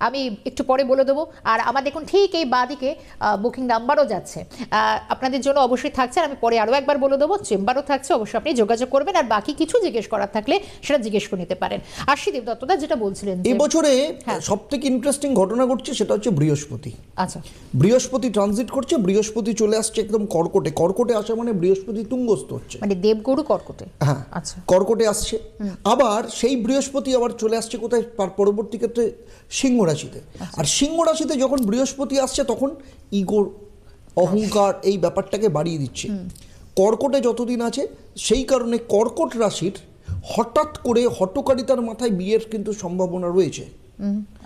আমি একটু পরে বলে দেবো। আর আমার দেখুন ঠিক এই বাদিকে বুকিং নাম্বারও যাচ্ছে। আপনাদের জন্য অবশ্যই থাকছে। আর আমি পরে আরও একবার বলে দেবো চেম্বারও থাকছে অবশ্যই আপনি যোগাযোগ করবেন। আর বাকি কিছু জিজ্ঞেস করার থাকলে সেটা জিজ্ঞেস করে নিতে পারেন। আশি দেবদত্তদা যেটা বলছিলেন যে- এবছরে হ্যাঁ। সব থেকে ইন্টারেস্টিং ঘটনা ঘটছে সেটা হচ্ছে বৃহস্পতি। আচ্ছা। বৃহস্পতি ট্রানজিট করছে বৃহস্পতি চলে আসছে একদম কর্কটে। কর্কটে আসা মানে বৃহস্পতি তুঙ্গস্থ হচ্ছে। মানে দেবগরু কর্কটে? হ্যাঁ আচ্ছা। কর্কটে আসছে। আবার সেই বৃহস্পতি আবার চলে আসছে কোথায়? পরবর্তী ক্ষেত্রে সিংহ রাশিতে। আর সিংহ রাশিতে যখন বৃহস্পতি আসছে তখন ইগোর অহংকার এই ব্যাপারটাকে বাড়িয়ে দিচ্ছে। কর্কটে যতদিন আছে সেই কারণে কর্কট রাশির হঠাৎ করে হটকারিতার মাথায় বিয়ের কিন্তু সম্ভাবনা রয়েছে।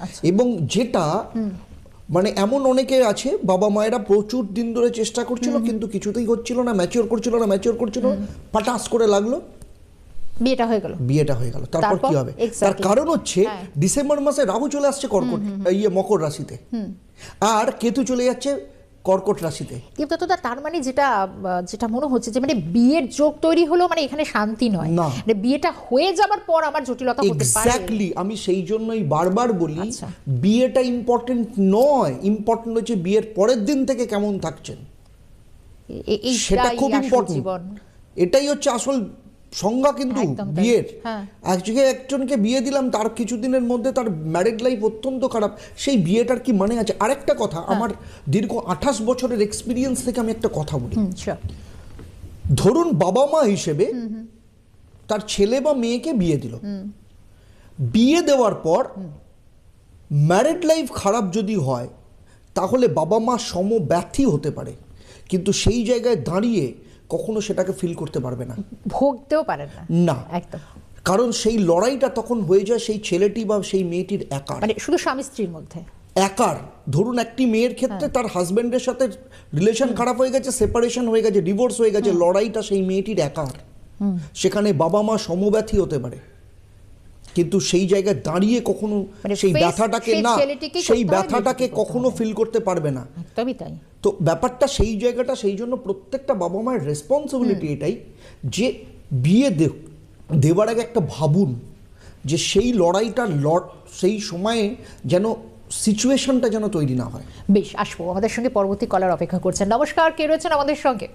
আচ্ছা। এবং যেটা মানে এমন অনেকে আছে বাবা মায়েরা প্রচুর দিন ধরে চেষ্টা করছিল কিন্তু কিছুতেই হচ্ছিল না ম্যাচিওর করছিল না ম্যাচিওর করছিল না পাটাস করে লাগল। বিয়েটা হয়ে গেল। বিয়েটা হয়ে গেল। তারপর? কি হবে? তার কারণ হচ্ছে হ্যাঁ। ডিসেম্বর মাসে রাহু চলে আসছে কর্কট ইয়ে মকর রাশিতে। আর কেতু চলে যাচ্ছে কর্কট রাশিতে। দেবদত্তদা তার মানে যেটা যেটা মনে হচ্ছে যে মানে বিয়ের যোগ তৈরি হলো মানে এখানে শান্তি নয়। মানে বিয়েটা হয়ে যাবার পর আমার জটিলতা হতে পারে। এক্স্যাক্টলি আমি সেই জন্যই বারবার বলি আচ্ছা। বিয়েটা ইম্পর্টেন্ট নয়। ইম্পর্টেন্ট হচ্ছে বিয়ের পরের দিন থেকে কেমন থাকছেন। সেটা খুব ইম্পর্টেন্ট এটাই হচ্ছে আসল সংজ্ঞা কিন্তু বিয়ের। হ্যাঁ। আজকে একজনকে বিয়ে দিলাম তার কিছুদিনের মধ্যে তার ম্যারেড লাইফ অত্যন্ত খারাপ। সেই বিয়েটার কি মানে আছে? আরেকটা কথা হ্যাঁ। আমার দীর্ঘ আঠাশ বছরের এক্সপিরিয়েন্স থেকে আমি একটা কথা বলি। ধরুন বাবা মা হিসেবে তার ছেলে বা মেয়েকে বিয়ে দিল। বিয়ে দেওয়ার পর ম্যারেড লাইফ খারাপ যদি হয় তাহলে বাবা মা সমব্যথী হতে পারে। কিন্তু সেই জায়গায় দাঁড়িয়ে কখনো সেটাকে ফিল করতে পারবে না। ভোগতেও পারেন না। না। একদম। কারণ সেই লড়াইটা তখন হয়ে যায় সেই ছেলেটি বা সেই মেয়েটির একার। মানে শুধু স্বামী স্ত্রীর মধ্যে। একার। ধরুন একটি মেয়ের ক্ষেত্রে তার হাজবেন্ডের সাথে রিলেশন খারাপ হয়ে গেছে সেপারেশন হয়ে গেছে ডিভোর্স হয়ে গেছে লড়াইটা সেই মেয়েটির একার। সেখানে বাবা মা সমব্যথী হতে পারে। কিন্তু সেই জায়গায় দাঁড়িয়ে কখনো মানে সেই ব্যথাটাকে না সেই ব্যথাটাকে কখনো ফিল করতে পারবে না। একদমই তাই। তো ব্যাপারটা সেই জায়গাটা সেই জন্য প্রত্যেকটা বাবা মায়ের রেসপন্সিবিলিটি এটাই যে বিয়ে দে- দেওয়ার আগে একটা ভাবুন যে সেই লড়াইটা লড় সেই সময়ে যেন সিচুয়েশনটা যেন তৈরি না হয়। বেশ আসব আমাদের সঙ্গে পরবর্তী কলার অপেক্ষা করছেন। নমস্কার কে রয়েছেন আমাদের সঙ্গে?